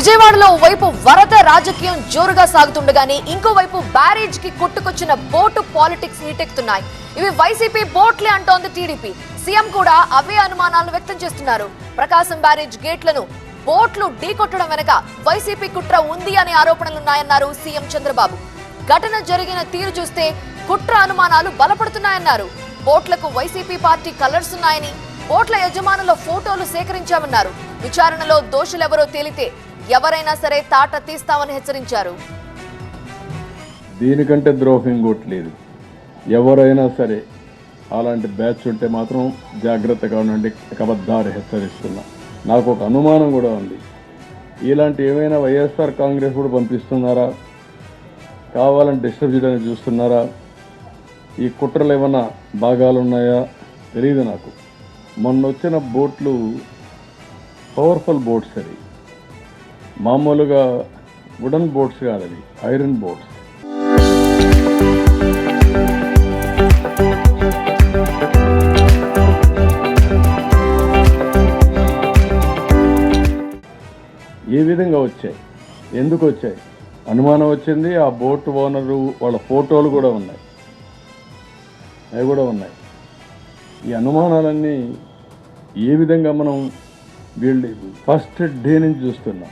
విజయవాడలో వైపు వరద రాజకీయం జోరుగా సాగుతుండగానే ఇంకోవైపు బ్యారేజ్కి కొట్టుకొచ్చిన బోటు పాలిటిక్స్ నీటెక్కుతున్నాయి ఇవి వైసీపీ బోట్లే అంటోంది టీడీపీ. సీఎం కూడా అవే అనుమానాలను వ్యక్తం చేస్తున్నారు. ప్రకాశం బ్యారేజ్ గేట్లను బోట్లు ఢీకొట్టడం వెనక వైసీపీ కుట్ర ఉంది అనే ఆరోపణలున్నాయన్నారు సీఎం చంద్రబాబు. ఘటన జరిగిన తీరు చూస్తే కుట్ర అనుమానాలు బలపడుతున్నాయన్నారు. బోట్లకు వైసీపీ పార్టీ కలర్స్ ఉన్నాయని బోట్ల యజమానుల ఫోటోలు సేకరించామన్నారు. విచారణలో దోషులెవరో తేలితే ఎవరైనా సరే తాట తీస్తామని హెచ్చరించారు. దీనికంటే ద్రోహం ఇంకోటి లేదు. ఎవరైనా సరే అలాంటి బ్యాచ్ ఉంటే మాత్రం జాగ్రత్తగా ఉండండి కబద్దారు హెచ్చరిస్తున్నా. నాకు ఒక అనుమానం కూడా ఉంది. ఇలాంటి ఏమైనా వైఎస్ఆర్ కాంగ్రెస్ కూడా పంపిస్తున్నారా? కావాలని డిస్టర్బ్ చేయడానికి చూస్తున్నారా? ఈ కుట్రలు ఏమైనా భాగాలు ఉన్నాయా తెలియదు నాకు. మొన్న వచ్చిన బోట్లు పవర్ఫుల్ బోట్స్ అది. మామూలుగా వుడన్ బోట్స్ కాదు అది ఐరన్ బోట్స్ ఏ విధంగా వచ్చాయి? ఎందుకు వచ్చాయి? అనుమానం వచ్చింది ఆ బోట్ ఓనరు వాళ్ళ ఫోటోలు కూడా ఉన్నాయి. అవి కూడా ఉన్నాయి. ఈ అనుమానాలన్నీ ఏ విధంగా మనం వీళ్ళు ఫస్ట్ డే నుంచి చూస్తున్నాం?